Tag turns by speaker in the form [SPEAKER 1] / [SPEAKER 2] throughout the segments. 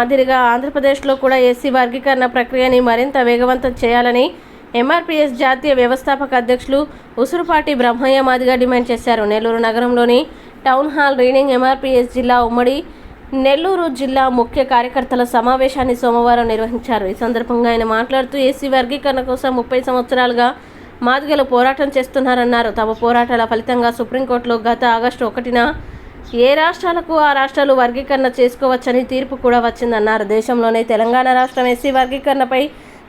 [SPEAKER 1] మాదిరిగా ఆంధ్రప్రదేశ్లో కూడా ఎస్సీ వర్గీకరణ ప్రక్రియని మరింత వేగవంతం చేయాలని ఎంఆర్పీఎస్ జాతీయ వ్యవస్థాపక అధ్యక్షులు ఉసురుపాటి బ్రహ్మయ్య మాదిగా డిమాండ్ చేశారు. నెల్లూరు నగరంలోని టౌన్ హాల్ రీడింగ్ ఎంఆర్పీఎస్ జిల్లా ఉమ్మడి నెల్లూరు జిల్లా ముఖ్య కార్యకర్తల సమావేశాన్ని సోమవారం నిర్వహించారు. ఈ సందర్భంగా ఆయన మాట్లాడుతూ ఏసీ వర్గీకరణ కోసం ముప్పై సంవత్సరాలుగా మాదిగలు పోరాటం చేస్తున్నారన్నారు. తమ పోరాటాల ఫలితంగా సుప్రీంకోర్టులో గత ఆగస్టు ఒకటిన ఏ రాష్ట్రాలకు ఆ రాష్ట్రాలు వర్గీకరణ చేసుకోవచ్చని తీర్పు కూడా వచ్చిందన్నారు. దేశంలోనే తెలంగాణ రాష్ట్రం ఎస్సీ వర్గీకరణపై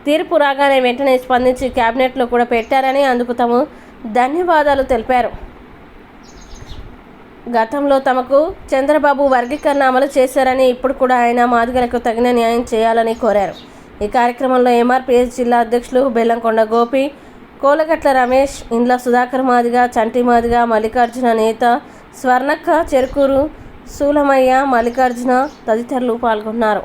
[SPEAKER 1] తీర్పు రాగానే వెంటనే స్పందించి కేబినెట్లో కూడా పెట్టారని అందుకు తాము ధన్యవాదాలు తెలిపారు. గతంలో తమకు చంద్రబాబు వర్గీకరణ అమలు చేశారని ఇప్పుడు కూడా ఆయన మాదిగలకు తగిన న్యాయం చేయాలని కోరారు. ఈ కార్యక్రమంలో ఎంఆర్పిఎస్ జిల్లా అధ్యక్షులు బెల్లంకొండ గోపి కోలగట్ల రమేష్ ఇండ్ల సుధాకర్ మాదిగ చంటి మాదిగ మల్లికార్జున నేత స్వర్ణక్క చెరుకూరు సూలమయ్య మల్లికార్జున తదితరులు పాల్గొన్నారు.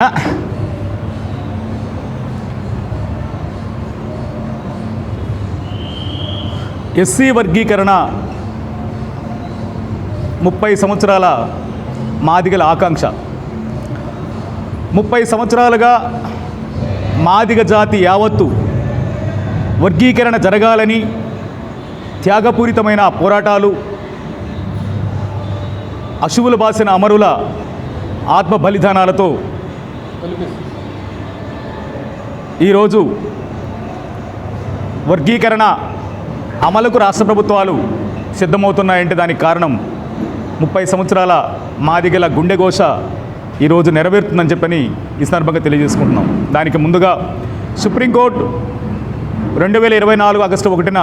[SPEAKER 1] Ah.
[SPEAKER 2] ఎస్సీ వర్గీకరణ ముప్పై సంవత్సరాల మాదిగల ఆకాంక్ష. ముప్పై సంవత్సరాలుగా మాదిగ జాతి యావత్తు వర్గీకరణ జరగాలని త్యాగపూరితమైన పోరాటాలు అశువులు బాసిన అమరుల ఆత్మ బలిదానాలతో ఈరోజు వర్గీకరణ అమలుకు రాష్ట్ర ప్రభుత్వాలు సిద్ధమవుతున్నాయంటే దానికి కారణం ముప్పై సంవత్సరాల మాదిగల గుండెఘోష ఈరోజు నెరవేరుతుందని చెప్పని ఈ సందర్భంగా తెలియజేసుకుంటున్నాం. దానికి ముందుగా సుప్రీంకోర్టు రెండు వేల ఇరవై నాలుగు ఆగస్టు ఒకటిన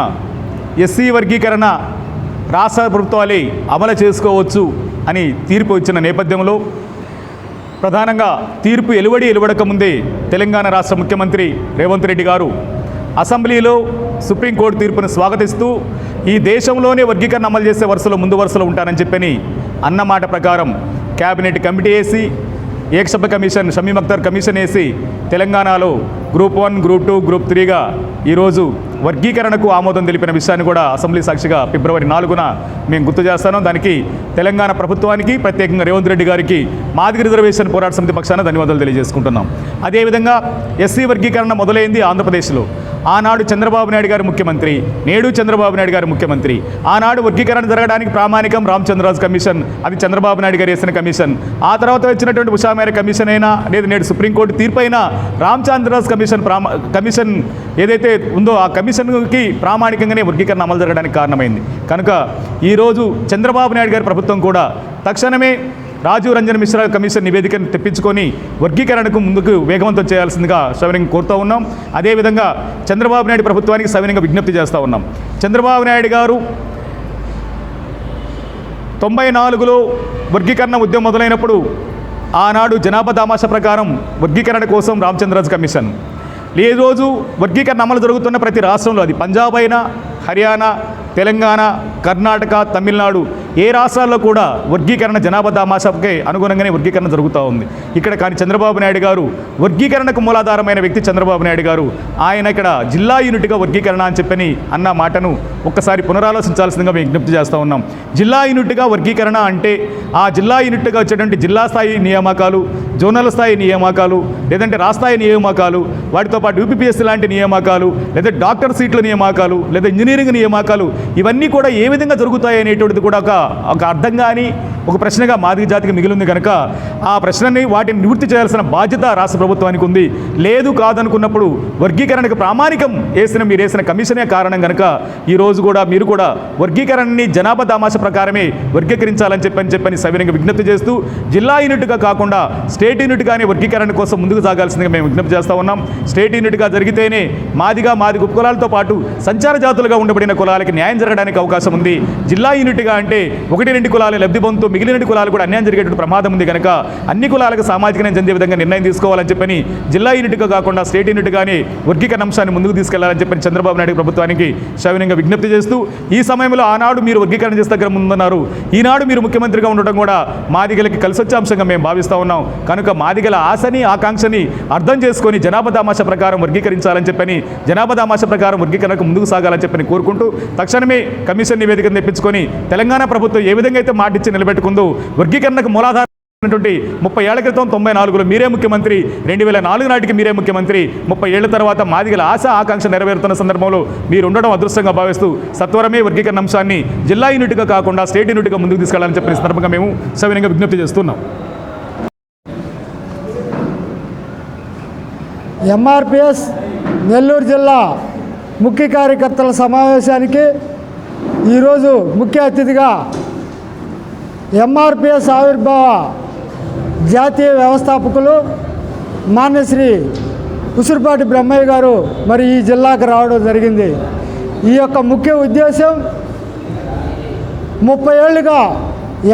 [SPEAKER 2] ఎస్సీ వర్గీకరణ రాష్ట్ర ప్రభుత్వాలే అమలు చేసుకోవచ్చు అని తీర్పు ఇచ్చిన నేపథ్యంలో ప్రధానంగా తీర్పు ఎలువడి ఎలువడక ముందే తెలంగాణ రాష్ట్ర ముఖ్యమంత్రి రేవంత్ రెడ్డి గారు అసెంబ్లీలో సుప్రీంకోర్టు తీర్పును స్వాగతిస్తూ ఈ దేశంలోనే వర్గీకరణ అమలు చేసే వరుసలో ముందు వరుసలో ఉంటానని చెప్పని అన్నమాట ప్రకారం కేబినెట్ కమిటీ వేసి ఏకసభ్య కమిషన్ షమీమ్ అఖ్తర్ కమిషన్ వేసి తెలంగాణలో group one group two group త్రీగా ఈరోజు వర్గీకరణకు ఆమోదం తెలిపిన విషయాన్ని కూడా అసెంబ్లీ సాక్షిగా ఫిబ్రవరి నాలుగున మేము గుర్తు చేస్తాను. దానికి తెలంగాణ ప్రభుత్వానికి ప్రత్యేకంగా రేవంత్ రెడ్డి గారికి మాదిగ రిజర్వేషన్ పోరాట సమితి పక్షాన ధన్యవాదాలు తెలియజేసుకుంటున్నాం. అదేవిధంగా ఎస్సీ వర్గీకరణ మొదలైంది ఆంధ్రప్రదేశ్లో. ఆనాడు చంద్రబాబు నాయుడు గారు ముఖ్యమంత్రి నేడు చంద్రబాబు నాయుడు గారు ముఖ్యమంత్రి. ఆనాడు వర్గీకరణ జరగడానికి ప్రామాణికం రామచంద్రరాజు కమిషన్ అది చంద్రబాబు నాయుడు గారు వేసిన కమిషన్. ఆ తర్వాత వచ్చినటువంటి ఉషామేర కమిషన్ అయినా లేదా నేడు సుప్రీంకోర్టు తీర్పు అయినా రామచంద్రరాజు కమిషన్ ప్రామా కమిషన్ ఏదైతే ఉందో ఆ కమిషన్కి ప్రామాణికంగానే వర్గీకరణ అమలు జరగడానికి కారణమైంది. కనుక ఈరోజు చంద్రబాబు నాయుడు గారి ప్రభుత్వం కూడా తక్షణమే రాజీవ్ రంజన్ మిశ్రా కమిషన్ నివేదికను తెప్పించుకొని వర్గీకరణకు ముందుకు వేగవంతం చేయాల్సిందిగా సవినంగా కోరుతూ ఉన్నాం. అదేవిధంగా చంద్రబాబు నాయుడు ప్రభుత్వానికి సవినంగా విజ్ఞప్తి చేస్తూ ఉన్నాం. చంద్రబాబు నాయుడు గారు తొంభై నాలుగులో వర్గీకరణ ఉద్యమం మొదలైనప్పుడు ఆనాడు జనాభా దామాష ప్రకారం వర్గీకరణ కోసం రామచంద్రరాజు కమిషన్. ఈ రోజు వర్గీకరణ అమలు జరుగుతున్న ప్రతి రాష్ట్రంలో అది. పంజాబ్ అయినా హర్యానా తెలంగాణ కర్ణాటక తమిళనాడు ఏ రాష్ట్రాల్లో కూడా వర్గీకరణ జనాభా దామాషాకే అనుగుణంగానే వర్గీకరణ జరుగుతూ ఉంది. ఇక్కడ కానీ చంద్రబాబు నాయుడు గారు వర్గీకరణకు మూలాధారమైన వ్యక్తి చంద్రబాబు నాయుడు గారు. ఆయన ఇక్కడ జిల్లా యూనిట్గా వర్గీకరణ అని చెప్పని అన్న మాటను ఒక్కసారి పునరాలోచించాల్సిందిగా మేము విజ్ఞప్తి చేస్తూ ఉన్నాం. జిల్లా యూనిట్గా వర్గీకరణ అంటే ఆ జిల్లా యూనిట్గా వచ్చేటువంటి జిల్లా స్థాయి నియామకాలు జోనల్ స్థాయి నియామకాలు లేదంటే రాష్ట్రాయి నియామకాలు వాటితో పాటు యూపీపీఎస్సీ లాంటి నియామకాలు లేదా డాక్టర్ సీట్ల నియామకాలు లేదా ఇంజనీరింగ్ నియామకాలు ఇవన్నీ కూడా ఏ విధంగా జరుగుతాయి అనేటువంటిది కూడా ఒక ఒక అర్థం కానీ ఒక ప్రశ్నగా మాదిగ జాతికి మిగిలింది కనుక ఆ ప్రశ్నని వాటిని నివృత్తి చేయాల్సిన బాధ్యత రాష్ట్ర ప్రభుత్వానికి ఉంది. లేదు కాదనుకున్నప్పుడు వర్గీకరణకు ప్రామాణికం వేసిన మీరు వేసిన కమిషనే కారణం కనుక ఈరోజు కూడా మీరు కూడా వర్గీకరణని జనాభా దామాష ప్రకారమే వర్గీకరించాలని చెప్పని చెప్పని సవినంగా విజ్ఞప్తి చేస్తూ జిల్లా యూనిట్గా కాకుండా స్టేట్ యూనిట్గానే వర్గీకరణ కోసం ముందుకు సాగాల్సిందిగా మేము విజ్ఞప్తి చేస్తూ ఉన్నాం. స్టేట్ యూనిట్గా జరిగితేనే మాదిగా మాది ఉపకులాలతో పాటు సంచార జాతులుగా ఉండబడిన కులాలకి న్యాయం జరగడానికి అవకాశం ఉంది. జిల్లా యూనిట్గా అంటే ఒకటి రెండు కులాలు లబ్ధి పొందుతూ మిగిలిన కులాలు కూడా అన్యాయం జరిగేటువంటి ప్రమాదం ఉంది కనుక అన్ని కులాలకు సామాజిక న్యాయం చెందే విధంగా నిర్ణయం తీసుకోవాలని చెప్పని జిల్లా యూనిట్గా కాకుండా స్టేట్ యూనిట్గానే వర్గీకరణ అంశాన్ని ముందుకు తీసుకెళ్ళాలని చెప్పని చంద్రబాబు నాయుడు ప్రభుత్వానికి సవినంగా విజ్ఞప్తి చేస్తూ ఈ సమయంలో ఆనాడు మీరు వర్గీకరణ చేస్తే దగ్గర ముందున్నారు. ఈనాడు మీరు ముఖ్యమంత్రిగా ఉండటం కూడా మాదిగలకి కలిసి వచ్చే అంశంగా మేము భావిస్తూ ఉన్నాం. కనుక మాదిగల ఆశని ఆకాంక్షని అర్థం చేసుకొని జనాభా దామాష ప్రకారం వర్గీకరించాలని చెప్పని జనాభా దామాష ప్రకారం వర్గీకరణకు ముందుకు సాగాలని చెప్పని కోరుకుంటూ తక్షణమే కమిషన్ నివేదికను తెప్పించుకొని తెలంగాణ ప్రభుత్వం ఏ విధంగా అయితే మాటిచ్చి పెట్టుకుందు. వర్గీకరణకు మూలాధార ముప్పై ఏళ్ళ క్రితం తొంభై నాలుగులో మీరే ముఖ్యమంత్రి రెండు వేల నాలుగు నాటికి మీరే ముఖ్యమంత్రి ముప్పై ఏళ్ళ తర్వాత మాదిగల ఆశ ఆకాంక్ష నెరవేరుతున్న సందర్భంలో మీరు ఉండడం అదృష్టంగా భావిస్తూ సత్వరమే వర్గీకరణ అంశాన్ని జిల్లా యూనిట్గా కాకుండా స్టేట్ యూనిట్గా ముందుకు తీసుకెళ్ళాలని చెప్పిన సందర్భంగా మేము సవినంగా విజ్ఞప్తి చేస్తున్నాం.
[SPEAKER 3] ఎంఆర్పిఎస్ నెల్లూరు జిల్లా ముఖ్య కార్యకర్తల సమావేశానికి ఈరోజు ముఖ్య అతిథిగా ఎంఆర్పిఎస్ ఆవిర్భావ జాతీయ వ్యవస్థాపకులు మాన్యశ్రీ ఉసురుపాటి బ్రహ్మయ్య గారు మరి ఈ జిల్లాకు రావడం జరిగింది. ఈ యొక్క ముఖ్య ఉద్దేశం ముప్పై ఏళ్ళుగా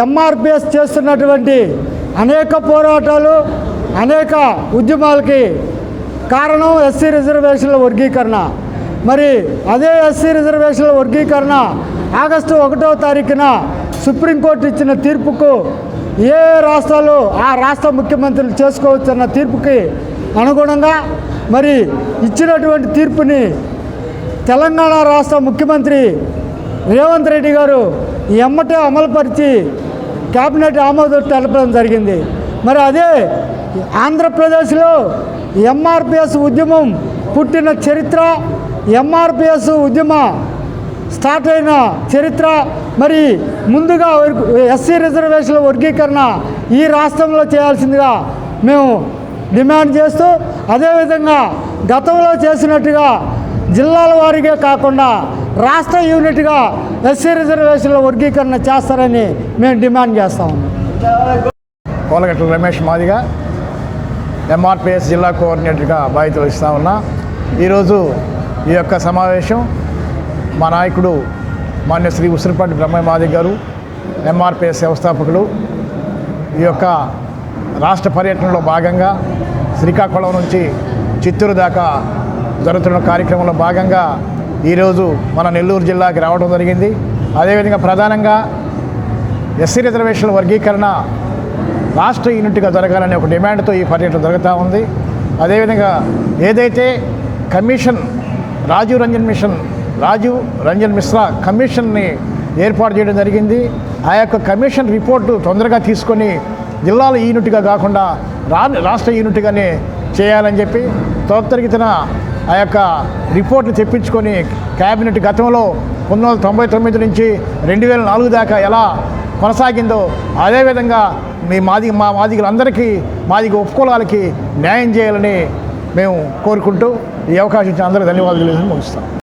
[SPEAKER 3] ఎంఆర్పిఎస్ చేస్తున్నటువంటి అనేక పోరాటాలు అనేక ఉద్యమాలకి కారణం ఎస్సీ రిజర్వేషన్ల వర్గీకరణ. మరి అదే ఎస్సీ రిజర్వేషన్ల వర్గీకరణ ఆగస్టు ఒకటో తారీఖున సుప్రీంకోర్టు ఇచ్చిన తీర్పుకు ఏ రాష్ట్రాలు ఆ రాష్ట్ర ముఖ్యమంత్రులు చేసుకోవచ్చన్న తీర్పుకి అనుగుణంగా మరి ఇచ్చినటువంటి తీర్పుని తెలంగాణ రాష్ట్ర ముఖ్యమంత్రి రేవంత్ రెడ్డి గారు ఎమ్మటే అమలుపరిచి కేబినెట్ ఆమోదం తెలపడం జరిగింది. మరి అదే ఆంధ్రప్రదేశ్లో ఎంఆర్పిఎస్ ఉద్యమం పుట్టిన చరిత్ర ఎంఆర్పిఎస్ ఉద్యమ స్టార్ట్ అయిన చరిత్ర మరి ముందుగా ఎస్సీ రిజర్వేషన్ల వర్గీకరణ ఈ రాష్ట్రంలో చేయాల్సిందిగా మేము డిమాండ్ చేస్తూ అదేవిధంగా గతంలో చేసినట్టుగా జిల్లాల వారీగా కాకుండా రాష్ట్ర యూనిట్గా ఎస్సీ రిజర్వేషన్ల వర్గీకరణ చేస్తారని మేము డిమాండ్ చేస్తాము
[SPEAKER 4] కోలగట్ల రమేష్ మాదిగా ఎంఆర్పిఎస్ జిల్లా కోఆర్డినేటర్గా బాధ్యతలు ఇస్తా ఉన్నా. ఈరోజు ఈ యొక్క సమావేశం మా నాయకుడు మాన్య శ్రీ ఉసిరిపాటి బ్రహ్మయ్య మాది గారు ఎంఆర్పిఎస్ వ్యవస్థాపకులు. ఈ యొక్క రాష్ట్ర పర్యటనలో భాగంగా శ్రీకాకుళం నుంచి చిత్తూరు దాకా జరుగుతున్న కార్యక్రమంలో భాగంగా ఈరోజు మన నెల్లూరు జిల్లాకి రావడం జరిగింది. అదేవిధంగా ప్రధానంగా ఎస్సీ రిజర్వేషన్ల వర్గీకరణ రాష్ట్ర యూనిట్గా జరగాలనే ఒక డిమాండ్తో ఈ పర్యటన జరుగుతూ ఉంది. అదేవిధంగా ఏదైతే కమిషన్ రాజీవ్ రంజన్ మిషన్ రాజీవ్ రంజన్ మిశ్రా కమిషన్ని ఏర్పాటు చేయడం జరిగింది. ఆ యొక్క కమిషన్ రిపోర్టు తొందరగా తీసుకొని జిల్లాల యూనిట్గా కాకుండా రా రాష్ట్ర యూనిట్గానే చేయాలని చెప్పి త్వరితగతిన ఆ యొక్క రిపోర్ట్ని తెప్పించుకొని క్యాబినెట్ గతంలో పంతొమ్మిది వందల తొంభై తొమ్మిది నుంచి రెండు వేల నాలుగు దాకా ఎలా కొనసాగిందో అదేవిధంగా మీ మాది మా మాదిగలందరికీ మాదిగ ఉపకులాలకి న్యాయం చేయాలని మేము కోరుకుంటూ ఈ అవకాశం ఇచ్చిన అందరికీ ధన్యవాదాలు ముగిస్తాం.